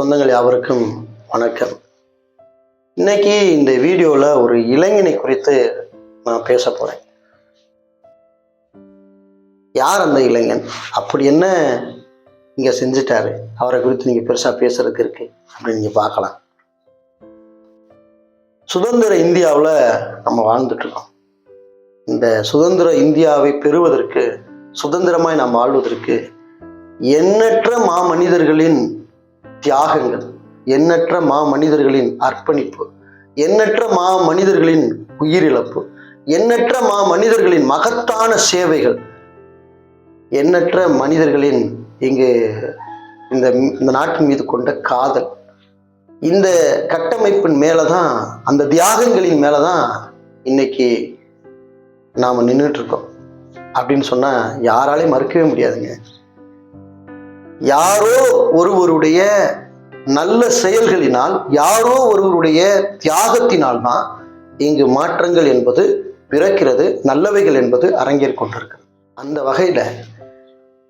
சொந்தங்கள் யாவருக்கும் வணக்கம். இன்னைக்கு இந்த வீடியோவில் ஒரு இளைஞனை குறித்து நான் பேச போகிறேன் யார் அந்த இளைஞன்? அப்படி என்ன இங்கே செஞ்சிட்டாரு? அவரை குறித்து நீங்கள் பெருசாக பேசுறதுக்கு இருக்கு அப்படின்னு நீங்கள் பார்க்கலாம். சுதந்திர இந்தியாவில் நம்ம வாழ்ந்துட்டு இருக்கோம். இந்த சுதந்திர இந்தியாவை பெறுவதற்கு சுதந்திரமாய் நாம் வாழ்வதற்கு எண்ணற்ற மாமனிதர்களின் தியாகங்கள் எண்ணற்ற மா மனிதர்களின் அர்ப்பணிப்பு எண்ணற்ற மா மனிதர்களின் உயிரிழப்பு எண்ணற்ற மா மனிதர்களின் மகத்தான சேவைகள் எண்ணற்ற மனிதர்களின் இங்கு இந்த இந்த நாட்டின் மீது கொண்ட காதல். இந்த கட்டமைப்பின் மேலே தான் அந்த தியாகங்களின் மேலே தான் இன்னைக்கு நாம் நின்றுட்டுருக்கோம் அப்படின்னு சொன்னால் யாராலையும் மறுக்கவே முடியாதுங்க. யாரோ ஒருவருடைய நல்ல செயல்களினால் யாரோ ஒருவருடைய தியாகத்தினால் தான் இங்கு மாற்றங்கள் என்பது பிறக்கிறது நல்லவைகள் என்பது அரங்கேற் கொண்டிருக்கிறது. அந்த வகையில்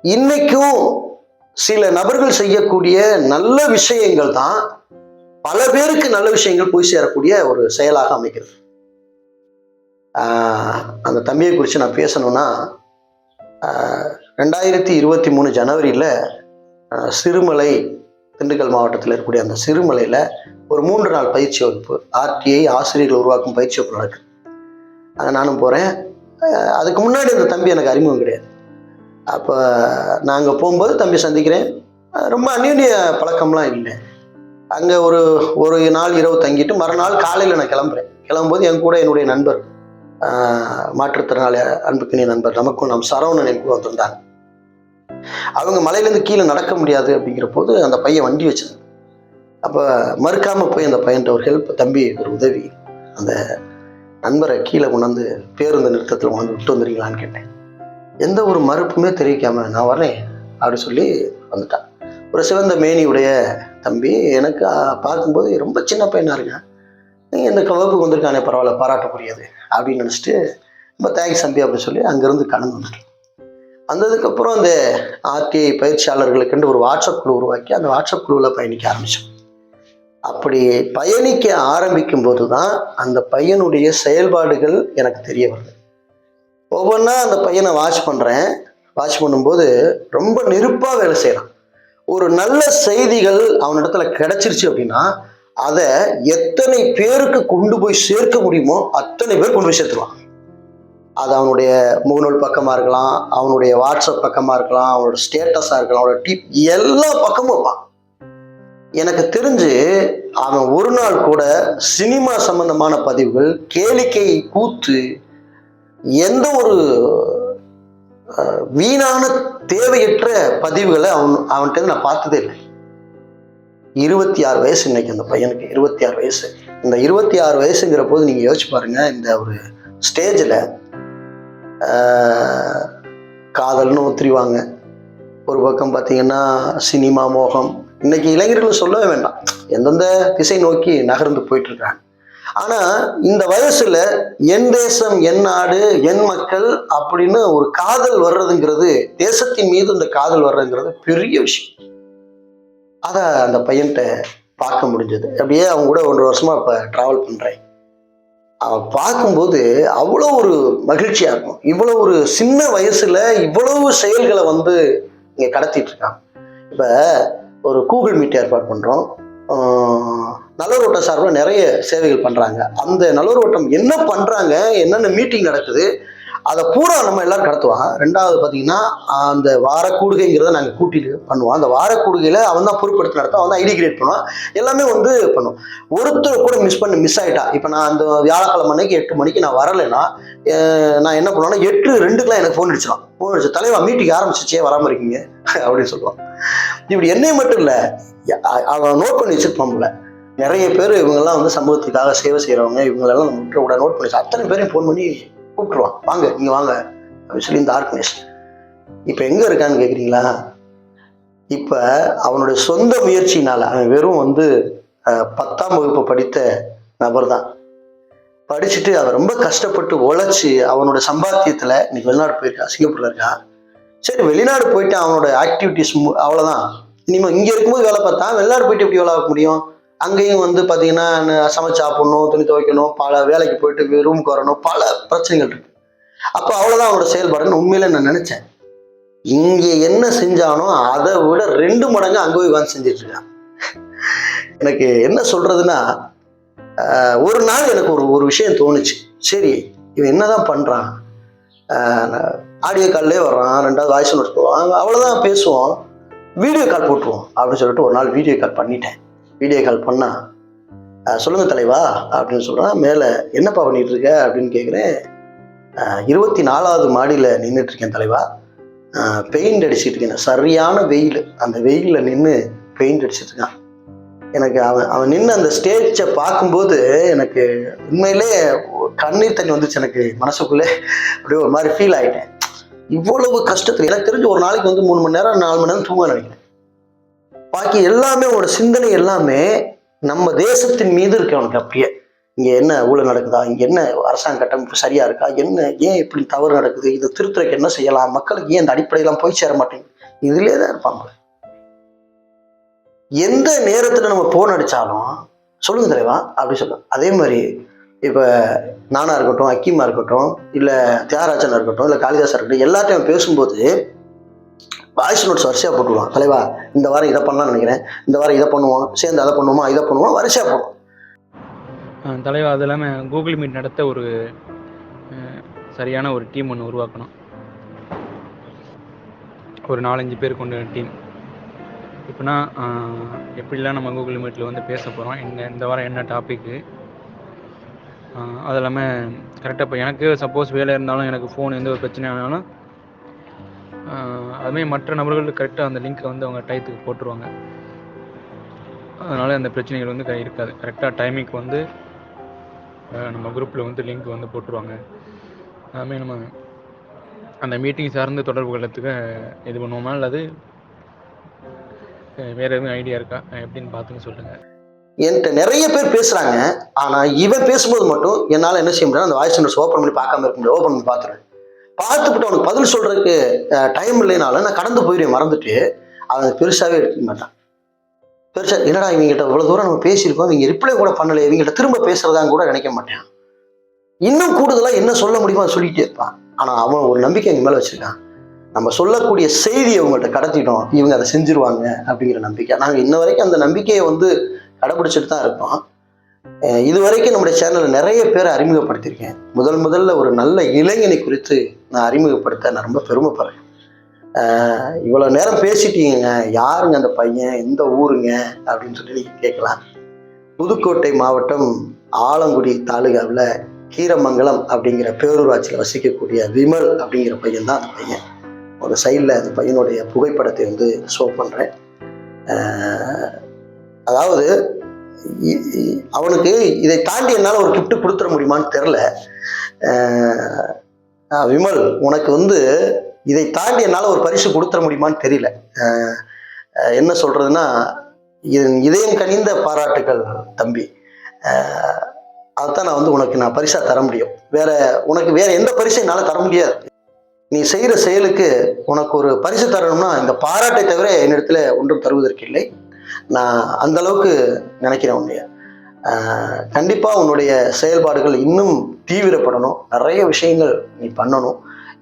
இன்னைக்கும் சில நபர்கள் செய்யக்கூடிய நல்ல விஷயங்கள் தான் பல பேருக்கு நல்ல விஷயங்கள் போய் சேரக்கூடிய ஒரு செயலாக அமைக்கிறது அந்த தம்பியை குறித்து நான் பேசணும்னா ரெண்டாயிரத்தி இருபத்தி மூணு ஜனவரியில் சிறுமலை திண்டுக்கல் மாவட்டத்தில் இருக்கக்கூடிய அந்த சிறுமலையில் ஒரு மூன்று நாள் பயிற்சி வகுப்பு ஆர்டிஐ ஆசிரியர்கள் உருவாக்கும் பயிற்சி வகுப்பு நடக்குது. அங்கே நானும் போகிறேன் அதுக்கு முன்னாடி அந்த தம்பி எனக்கு அறிமுகம் கிடையாது. அப்போ நாங்கள் போகும்போது தம்பி சந்திக்கிறேன். ரொம்ப அந்யோன்ய பழக்கம்லாம் இல்லை. அங்கே ஒரு ஒரு நாள் இரவு தங்கிட்டு மறுநாள் காலையில் நான் கிளம்புறேன். கிளம்பும்போது என் கூட என்னுடைய நண்பர் மாற்றுத்திறனாளி அன்புக்கினிய நண்பர் நமக்கும் நம் சரவணன் எனக்கு வந்திருந்தாங்க. அவங்க மலையிலேருந்து கீழே நடக்க முடியாது அப்படிங்கிற போது அந்த பையன் வண்டி வச்சது அப்போ மறுக்காமல் போய் அந்த பையன்ட்ட ஒரு ஹெல்ப் தம்பி ஒரு உதவி அந்த நண்பரை கீழே கொண்டாந்து பேருந்து நிறுத்தத்தில் கொண்டாந்து விட்டு வந்துடுங்களான்னு கேட்டேன். எந்த ஒரு மறுப்புமே தெரிவிக்காம நான் வரேன் அப்படி சொல்லி வந்துட்டான். ஒரு சிவந்த மேனியுடைய தம்பி எனக்கு பார்க்கும்போது ரொம்ப சின்ன பையனாக இருக்கேன். நீங்கள் இந்த வகுப்புக்கு வந்திருக்கானே பரவாயில்ல பாராட்டக்கூடியது அப்படின்னு நினச்சிட்டு ரொம்ப தேங்க்ஸ் தம்பி அப்படின்னு சொல்லி அங்கேருந்து கடந்து வந்துட்டேன். வந்ததுக்கப்புறம் அந்த ஆர்டிஐ பயிற்சியாளர்களுக்குன்னு ஒரு வாட்ஸ்அப் குழு உருவாக்கி அந்த வாட்ஸ்அப் குழுவில் பயணிக்க ஆரம்பித்தோம் அப்படி பயணிக்க ஆரம்பிக்கும் போது தான் அந்த பையனுடைய செயல்பாடுகள் எனக்கு தெரிய வருது. ஒவ்வொன்றா அந்த பையனை வாட்ச் பண்ணுறேன் வாட்ச் பண்ணும்போது ரொம்ப நெருப்பாக வேலை செய்கிறான் ஒரு நல்ல செய்திகள் அவனிடத்துல கிடைச்சிருச்சு அப்படின்னா அதை எத்தனை பேருக்கு கொண்டு போய் சேர்க்க முடியுமோ அத்தனை பேர் கொண்டு போய் சேர்த்துருவான் அது அவனுடைய முகநூல் பக்கமாக இருக்கலாம் அவனுடைய வாட்ஸ்அப் பக்கமாக இருக்கலாம் அவனோட ஸ்டேட்டஸாக இருக்கலாம் அவனோட டிப் எல்லா பக்கமும் இருப்பான். எனக்கு தெரிஞ்சு அவன் ஒரு நாள் கூட சினிமா சம்பந்தமான பதிவுகள் கேளிக்கை கூத்து எந்த ஒரு வீணான தேவையற்ற பதிவுகளை அவன் அவன்கிட்ட நான் பார்த்ததே இல்லை. இருபத்தி ஆறு வயசு இன்னைக்கு அந்த பையனுக்கு இருபத்தி ஆறு வயசு. இந்த இருபத்தி ஆறு வயசுங்கிற போது நீங்கள் யோசிச்சு பாருங்கள் இந்த ஒரு ஸ்டேஜில் காதல்னு ஒத்துருவாங்க ஒரு பக்கம் பார்த்தீங்கன்னா சினிமா மோகம். இன்னைக்கு இளைஞர்கள் சொல்லவே வேண்டாம். எந்தெந்த திசை நோக்கி நகர்ந்து போயிட்டு இருக்காங்க ஆனா இந்த வயசுல என் தேசம் என் நாடு என் மக்கள் அப்படின்னு ஒரு காதல் வர்றதுங்கிறது தேசத்தின் மீது இந்த காதல் வர்றதுங்கிறது பெரிய விஷயம். அதை அந்த பையன்கிட்ட பார்க்க முடிஞ்சது. அப்படியே அவங்க கூட ஒன்றரை வருஷமா இப்போ ட்ராவல் பண்றேன். பார்க்கும்போது அவ்வளோ ஒரு மகிழ்ச்சியாக இருக்கும். இவ்வளோ ஒரு சின்ன வயசில் இவ்வளவு செயல்களை வந்து இங்கே கடத்திட்டு இப்போ ஒரு கூகுள் மீட் ஏற்பாடு பண்ணுறோம் ஆஹ் நல்லூர் வட்டம் சார்பில் நிறைய சேவைகள் பண்ணுறாங்க அந்த நல்லூர் வட்டம் என்ன பண்ணுறாங்க என்னென்ன மீட்டிங் நடக்குது அதை பூரா நம்ம எல்லாரும் கடத்துவாங்க ரெண்டாவது பார்த்தீங்கன்னா அந்த வார கூடுகைங்கிறத நாங்கள் கூட்டிட்டு பண்ணுவோம். அந்த வார கூடுகையில் அவன் தான் பொறுப்பெடுத்து நடத்தும் அவன் தான் ஐடி கிரியேட் பண்ணுவான். எல்லாமே வந்து பண்ணும். ஒருத்தர் கூட மிஸ் பண்ணி மிஸ் ஆகிட்டா இப்போ நான் அந்த வியாழக்கிழமை அன்னைக்கு எட்டு மணிக்கு நான் வரலைன்னா நான் என்ன பண்ணுவேன்னா எட்டு ரெண்டுக்கெலாம் எனக்கு ஃபோன் அடிச்சிடலாம் ஃபோன் அடிச்சு தலைவா மீட்டிங் ஆரம்பிச்சிச்சே வராமல் இருக்கீங்க. அப்படின்னு சொல்லுவான். இப்படி என்னை மட்டும் இல்லை அவன் நோட் பண்ணி வச்சிருப்பான்ல நிறைய பேர் இவங்கெல்லாம் வந்து சமூகத்துக்காக சேவை செய்கிறவங்க இவங்களெல்லாம் நம்ம விட்டு கூட நோட் பண்ணி அத்தனை பேரையும் ஃபோன் பண்ணி கூப்பிட்டுருவான். வாங்க நீங்கள் வாங்க அப்படின்னு சொல்லி இந்த ஆர்கனைசேஷன் இப்போ எங்கே இருக்கான்னு கேட்குறீங்களா இப்போ அவனுடைய சொந்த முயற்சினால் அவன் வெறும் வந்து பத்தாம் வகுப்பு படித்த நபர் தான் படிச்சுட்டு அவன் ரொம்ப கஷ்டப்பட்டு உழைச்சி அவனோட சம்பாத்தியத்தில் இன்னைக்கு வெளிநாடு போயிருக்கான் சிங்கப்பூர்ல இருக்கான் சரி வெளிநாடு போயிட்டு அவனோட ஆக்டிவிட்டிஸ் அவ்வளோதான் இனிமேல் இங்கே இருக்கும்போது வேலை பார்த்தா வெளிநாடு போயிட்டு எப்படி வேலை பார்க்க முடியும்? அங்கேயும் வந்து பார்த்தீங்கன்னா சமைச்சு சாப்பிடணும் துணி துவைக்கணும் பல வேலைக்கு போயிட்டு ரூமுக்கு வரணும் பல பிரச்சனைகள் இருக்கு. அப்போ அவ்வளோதான் அவனோட செயல்பாடுன்னு உண்மையில நான் நினச்சேன். இங்கே என்ன செஞ்சானோ அதை விட ரெண்டு மடங்கு அங்கே போய் உட்காந்து செஞ்சுட்டு இருக்கான். எனக்கு என்ன சொல்றதுன்னா ஒரு நாள் எனக்கு ஒரு ஒரு விஷயம் தோணுச்சு. சரி இவன் என்னதான் பண்றான்? ஆடியோ கால்லே வர்றான் ரெண்டாவது வாய்ஸ் நோட் போவான் அவ்வளோதான் பேசுவோம் வீடியோ கால் போட்டுருவோம் அப்படின்னு சொல்லிட்டு ஒரு நாள் வீடியோ கால் பண்ணிட்டேன். வீடியோ கால் பண்ணா சொல்லுங்கள் சொல்லுங்க தலைவா அப்படின்னு சொல்கிறான் மேலே என்னப்பா பண்ணிட்டு இருக்க அப்படின்னு கேட்குறேன் இருபத்தி நாலாவது மாடியில் நின்றுட்டு இருக்கேன் தலைவா. பெயிண்ட் அடிச்சிட்டு இருக்கேன் சரியான வெயில். அந்த வெயிலில் நின்று பெயிண்ட் அடிச்சிட்டு இருக்கான் எனக்கு அவன் அவன் நின்று அந்த ஸ்டேஜை பார்க்கும்போது எனக்கு உண்மையிலே கண்ணீர் தண்ணி வந்துச்சு எனக்கு மனசுக்குள்ளே. அப்படியே ஒரு மாதிரி ஃபீல் ஆகிட்டேன் இவ்வளவு கஷ்டத்தில் எனக்கு தெரிஞ்சு ஒரு நாளைக்கு வந்து மூணு மணி நேரம் நாலு மணி நேரம் தூங்க நினைக்கிறேன். பாக்கி எல்லாமே அவனோட சிந்தனை எல்லாமே நம்ம தேசத்தின் மீது இருக்கு அவனுக்கு அப்படியே. இங்கே என்ன ஊழல் நடக்குதா? இங்கே என்ன அரசாங்க கட்டமைப்பு சரியா இருக்கா? என்ன ஏன் இப்படி தவறு நடக்குது? இதை திருத்துறதுக்கு என்ன செய்யலாம்? மக்களுக்கு ஏன் இந்த அடிப்படையெல்லாம் போய் சேர மாட்டேங்குது? இதுலேயே தான் இருப்பாங்க. எந்த நேரத்தில் நம்ம போன் அடித்தாலும் சொல்லுங்க தலைவா அப்படி சொல்லுங்க அதே மாதிரி இப்போ நானா இருக்கட்டும் அக்கீமா இருக்கட்டும் இல்லை தியாகராஜனா இருக்கட்டும் இல்லை காளிதாசா இருக்கட்டும் எல்லாத்தையும் பேசும்போது வாய்ஸ் நோட்ஸ் வரிசையாக போட்டுருவான். தலைவா இந்த வாரம் இதை பண்ணலாம்னு நினைக்கிறேன். இந்த வாரம் இதை பண்ணுவோம். சேர்ந்து அதை பண்ணுவோமா இதை பண்ணுவோம் வரிசையாக போடுவோம். தலைவா அது இல்லாமல் கூகுள் மீட் நடத்த ஒரு சரியான ஒரு டீம் ஒன்று உருவாக்கணும். ஒரு நாலஞ்சு பேர் கொண்ட டீம் இப்போனா எப்படிலாம் நம்ம கூகுள் மீட்டில் வந்து பேச போகிறோம் என்ன இந்த வாரம் என்ன டாப்பிக்கு அது இல்லாமல் கரெக்டாக இப்போ எனக்கு சப்போஸ் வேலை இருந்தாலும் எனக்கு ஃபோன் எந்த ஒரு பிரச்சனை ஆனாலும் அதுமாதிரி மற்ற நபர்களுக்கு கரெக்டாக அந்த லிங்க்கை வந்து அவங்க டயத்துக்கு போட்டுருவாங்க. அதனால் அந்த பிரச்சனைகள் வந்து இருக்காது. கரெக்டாக டைமிங்க்கு வந்து நம்ம குரூப்பில் வந்து லிங்க் வந்து போட்டுருவாங்க. அதுமாதிரி நம்ம அந்த மீட்டிங் சார்ந்து தொடர்பு கொள்ளத்துக்கு இது பண்ணுவோமா? அல்லது வேற எதுவும் ஐடியா இருக்கா? எப்படின்னு பார்த்துன்னு சொல்லுங்கள் என்கிட்ட நிறைய பேர் பேசுறாங்க. ஆனா இவன் பேசும்போது மட்டும் என்னால் என்ன செய்ய முடியாது அந்த வாய்ஸ் நோட்ஸ் ஓப்பன் பண்ணி பார்க்காம இருக்க முடியாது ஓப்பன் பண்ணி பார்த்துருவேன் பார்த்துக்கிட்டு அவனுக்கு பதில் சொல்றதுக்கு டைம் இல்லைனாலும் நான் கடந்து போயிடுவேன் மறந்துட்டு. அவன் பெருசாவே எடுத்துக்க மாட்டான். பெருசா என்னடா இவங்ககிட்ட இவ்வளவு தூரம் நம்ம பேசியிருக்கோம் இவங்க ரிப்ளை கூட பண்ணல இவங்ககிட்ட திரும்ப பேசுறதான்னு கூட நினைக்க மாட்டான். இன்னும் கூடுதலா என்ன சொல்ல முடியுமோ அதை சொல்லிட்டே இருப்பான். ஆனா அவன் ஒரு நம்பிக்கை எங்க மேல வச்சிருக்கான். நம்ம சொல்லக்கூடிய செய்தியை அவங்கள்ட்ட கடத்திட்டோம் இவங்க அதை செஞ்சிருவாங்க அப்படிங்கிற நம்பிக்கை. நாங்க இன்ன வரைக்கும் அந்த நம்பிக்கையை வந்து கடைபிடிச்சிட்டு தான் இருக்கோம். இது வரைக்கும் நம்முடைய சேனலில் நிறைய பேரை அறிமுகப்படுத்தியிருக்கேன். முதல் முதல்ல ஒரு நல்ல இளைஞனை குறித்து நான் அறிமுகப்படுத்த நான் ரொம்ப பெருமைப்படுறேன். இவ்வளோ நேரம் பேசிட்டீங்க யாருங்க அந்த பையன்? எந்த ஊருங்க? அப்படின்னு சொல்லி நீங்கள் கேட்கலாம். புதுக்கோட்டை மாவட்டம் ஆலங்குடி தாலுகாவில் கீரமங்கலம் அப்படிங்கிற பேரூராட்சியில் வசிக்கக்கூடிய விமல் அப்படிங்கிற பையன் தான் அந்த பையன். ஒரு சைடில் அந்த பையனுடைய புகைப்படத்தை வந்து ஷோ பண்ணுறேன் அதாவது அவனுக்கு இதை தாண்டி என்னால் ஒரு கிஃப்ட்டு கொடுத்துட முடியுமான்னு தெரில விமல் உனக்கு வந்து இதை தாண்டி என்னால் ஒரு பரிசு கொடுத்துட முடியுமான்னு தெரியல. என்ன சொல்றதுன்னா இதன் இதயம் கனிந்த பாராட்டுகள் தம்பி. அதைத்தான் நான் வந்து உனக்கு நான் பரிசாக தர முடியும். வேற உனக்கு வேற எந்த பரிசையும் என்னால் தர முடியாது. நீ செய்கிற செயலுக்கு உனக்கு ஒரு பரிசு தரணும்னா இந்த பாராட்டை தவிர என்னிடத்துல ஒன்றும் தருவதற்கு இல்லை. நான் அந்த அளவுக்கு நினைக்கிறேன் உன்னைய. கண்டிப்பாக உன்னுடைய செயல்பாடுகள் இன்னும் தீவிரப்படணும். நிறைய விஷயங்கள் நீ பண்ணணும்.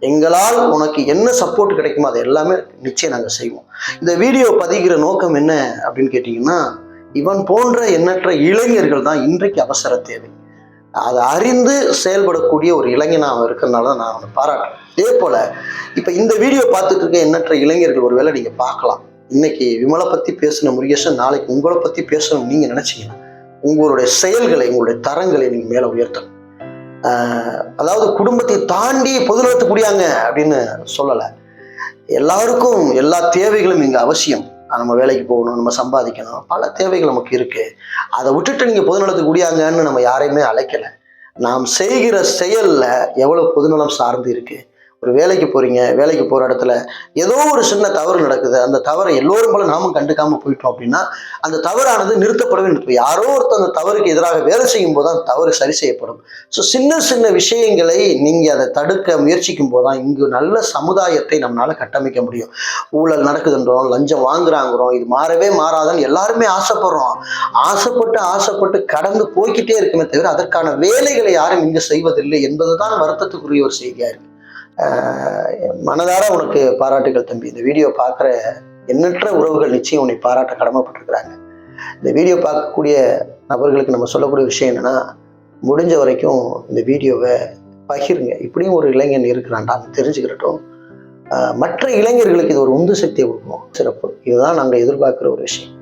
எங்களால் உனக்கு என்ன சப்போர்ட் கிடைக்குமோ அது எல்லாமே நிச்சயம் நாங்கள் செய்வோம். இந்த வீடியோ பதிகிற நோக்கம் என்ன அப்படின்னு கேட்டிங்கன்னா இவன் போன்ற எண்ணற்ற இளைஞர்கள் தான் இன்றைக்கு அவசர தேவை. அதை அறிந்து செயல்படக்கூடிய ஒரு இளைஞனாக அவன் இருக்கிறதுனால நான் அவனை பாராட்டுறேன். இதே போல் இப்போ இந்த வீடியோ பார்த்துட்டு இருக்க எண்ணற்ற இளைஞர்கள் ஒருவேளை நீங்கள் பார்க்கலாம். இன்னைக்கு விமலை பற்றி பேசின முருகேசன் நாளைக்கு உங்களை பற்றி பேசணும் நீங்கள் நினச்சிங்கன்னா உங்களுடைய செயல்களை உங்களுடைய தரங்களை நீங்க மேல உயர்த்தணும் அதாவது குடும்பத்தை தாண்டி பொதுநலத்து குடியாங்க அப்படின்னு சொல்லலை. எல்லாருக்கும் எல்லா தேவைகளும் இங்கே அவசியம். நம்ம வேலைக்கு போகணும் நம்ம சம்பாதிக்கணும் பல தேவைகள் நமக்கு இருக்கு. அதை விட்டுட்டு நீங்க பொதுநலத்துக்கு குடியாங்கன்னு நம்ம யாரையுமே அழைக்கல. நாம் செய்கிற செயல்ல எவ்வளவு பொதுநலம் சார்ந்து இருக்கு? ஒரு வேலைக்கு போறீங்க வேலைக்கு போற இடத்துல ஏதோ ஒரு சின்ன தவறு நடக்குது. அந்த தவறை எல்லோரும் போல நாமும் கண்டுக்காம போயிட்டோம் அப்படின்னா அந்த தவறானது நிறுத்தப்படவே நிறுத்தம் யாரோ ஒருத்தர் அந்த தவறுக்கு எதிராக வேலை செய்யும் போது அந்த தவறு சரி செய்யப்படும். ஸோ சின்ன சின்ன விஷயங்களை நீங்க அதை தடுக்க முயற்சிக்கும் போது தான் இங்கு நல்ல சமுதாயத்தை நம்மளால கட்டமைக்க முடியும். ஊழல் நடக்குதுன்றோம் லஞ்சம் வாங்குறாங்கிறோம் இது மாறவே மாறாதான்னு எல்லாருமே ஆசைப்படுறோம். ஆசைப்பட்டு ஆசைப்பட்டு கடந்து போய்கிட்டே இருக்குமே தவிர அதற்கான வேலைகளை யாரும் இங்கு செய்வதில்லை என்பதுதான் வருத்தத்துக்குரிய ஒரு செய்தியா இருக்கு. மனதார உனக்கு பாராட்டுகள் தம்பி. இந்த வீடியோ பார்க்குற எண்ணற்ற உறவுகள் நிச்சயம் உன்னை பாராட்ட கடமைப்பட்டிருக்கிறாங்க. இந்த வீடியோ பார்க்கக்கூடிய நபர்களுக்கு நம்ம சொல்லக்கூடிய விஷயம் என்னன்னா முடிஞ்ச வரைக்கும் இந்த வீடியோவை பகிருங்க. இப்படியும் ஒரு இளைஞன் இருக்கிறான்டா அது தெரிஞ்சுக்கிறட்டும் மற்ற இளைஞர்களுக்கு இது ஒரு உந்து சக்தியை கொடுக்கும். சிறப்பு. இதுதான் நாங்கள் எதிர்பார்க்குற ஒரு விஷயம்.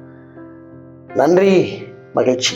நன்றி மகிழ்ச்சி.